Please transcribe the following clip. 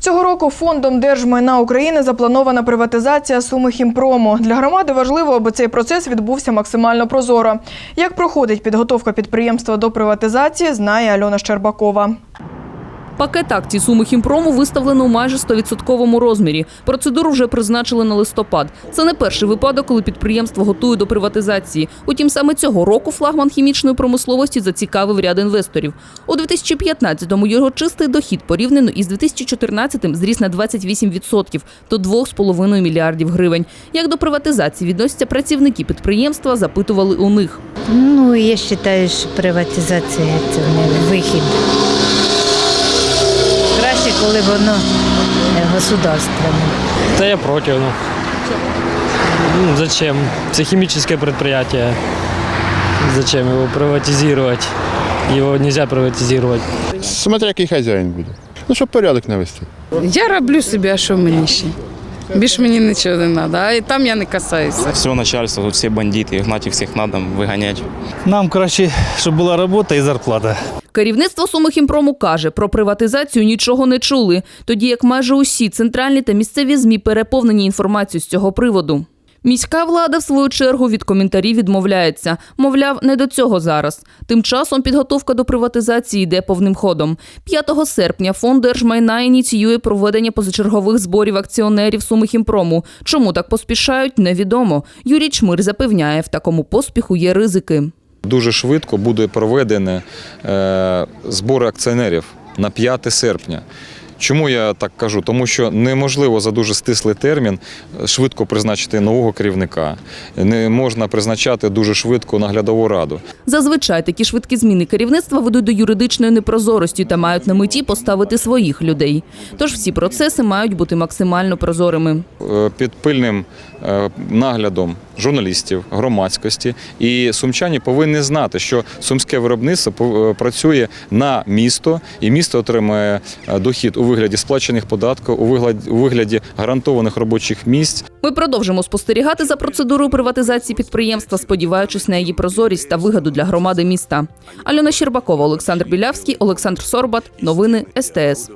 Цього року фондом держмайна України запланована приватизація суми хімпрому. Для громади важливо, аби цей процес відбувся максимально прозоро. Як проходить підготовка підприємства до приватизації, знає Альона Щербакова. Пакет акцій суми хімпрому виставлено у майже 100% розмірі. Процедуру вже призначили на листопад. Це не перший випадок, коли підприємство готує до приватизації. Утім, саме цього року флагман хімічної промисловості зацікавив ряд інвесторів. У 2015-му його чистий дохід порівняно із 2014-м зріс на 28% до 2,5 мільярдів гривень. Як до приватизації відносяться працівники підприємства, запитували у них. Ну, я вважаю, що приватизація це не вихід Краще, коли воно е, государственне. Да я против. Ну. Ну, зачем? Это химическое предприятие. Зачем его приватизировать? Его нельзя приватизировать. Смотря який хазяїн буде. Ну, щоб порядок навести. Я роблю собі, а що мені ще? Більш мені нічого не треба, а і там я не касаюся. Все начальство, тут все бандиты, гнать их всех надо, выгонять. Нам краще, щоб була робота і зарплата. Керівництво Сумихімпрому каже, про приватизацію нічого не чули, тоді як майже усі центральні та місцеві ЗМІ переповнені інформацією з цього приводу. Міська влада, в свою чергу, від коментарів відмовляється. Мовляв, не до цього зараз. Тим часом підготовка до приватизації йде повним ходом. 5 серпня фонд держмайна ініціює проведення позачергових зборів акціонерів Сумихімпрому. Чому так поспішають, невідомо. Юрій Чмир запевняє, в такому поспіху є ризики. Дуже швидко буде проведені е, збори акціонерів на 5 серпня. Чому я так кажу? Тому що неможливо за дуже стислий термін швидко призначити нового керівника. Не можна призначати дуже швидко наглядову раду. Зазвичай такі швидкі зміни керівництва ведуть до юридичної непрозорості та мають на меті поставити своїх людей. Тож всі процеси мають бути максимально прозорими. Е, Під пильним е, наглядом журналістів, громадськості і сумчані повинні знати, що сумське виробництво е, працює на місто, і місто отримує е, дохід у вигляді сплачених податків, у вигляді, у вигляді гарантованих робочих місць. Ми продовжимо спостерігати за процедурою приватизації підприємства, сподіваючись на її прозорість та вигоду для громади міста. Альона Щербакова, Олександр Білявський, Олександр Сорбат. Новини СТС.